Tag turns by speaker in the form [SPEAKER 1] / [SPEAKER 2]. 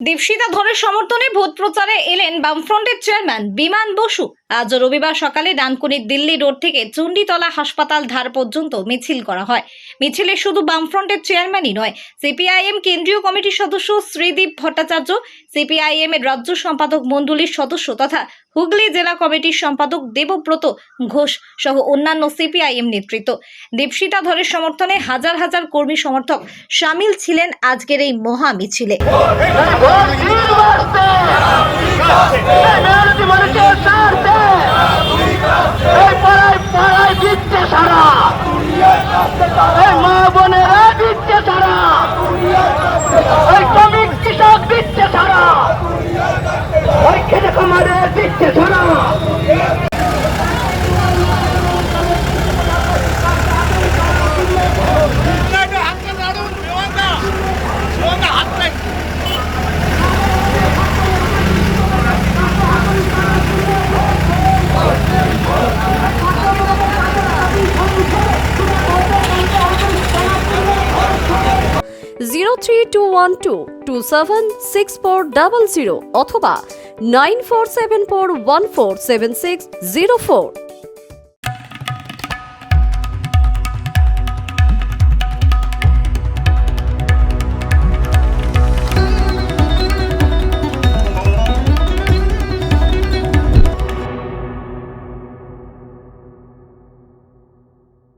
[SPEAKER 1] দীপশিতা ধরের সমর্থনে ভোট প্রচারে এলেন বামফ্রন্টের চেয়ারম্যান বিমান বসু। আজ রবিবার সকালে ডানকুনির দিল্লি রোড থেকে চণ্ডীতলা হাসপাতাল ধার পর্যন্ত মিছিল করা হয়। মিছিলে শুধু বামফ্রন্টের চেয়ারম্যানই নয়, সিপিআইএম কেন্দ্রীয় কমিটির সদস্য শ্রীদীপ ভট্টাচার্য, সিপিআইএম এর রাজ্য সম্পাদক মণ্ডলীর সদস্য তথা হুগলি জেলা কমিটির সম্পাদক দেবব্রত ঘোষ সহ অন্যান্য সিপিআইএম নেতৃত্ব। দীপশিতা ধরের সমর্থনে হাজার হাজার কর্মী সমর্থক সামিল ছিলেন আজকের এই মহা মিছিলে
[SPEAKER 2] এই পাড়ায় পাড়ায় দিচ্ছে সারা এই মা বোনেরা দিচ্ছে সারা ওই শ্রমিক কৃষক দিচ্ছে ছাড়া ওই খামারে দিচ্ছে সারা
[SPEAKER 3] zero three two one two two seven six four double zero অথবা nine four seven four one four seven six zero four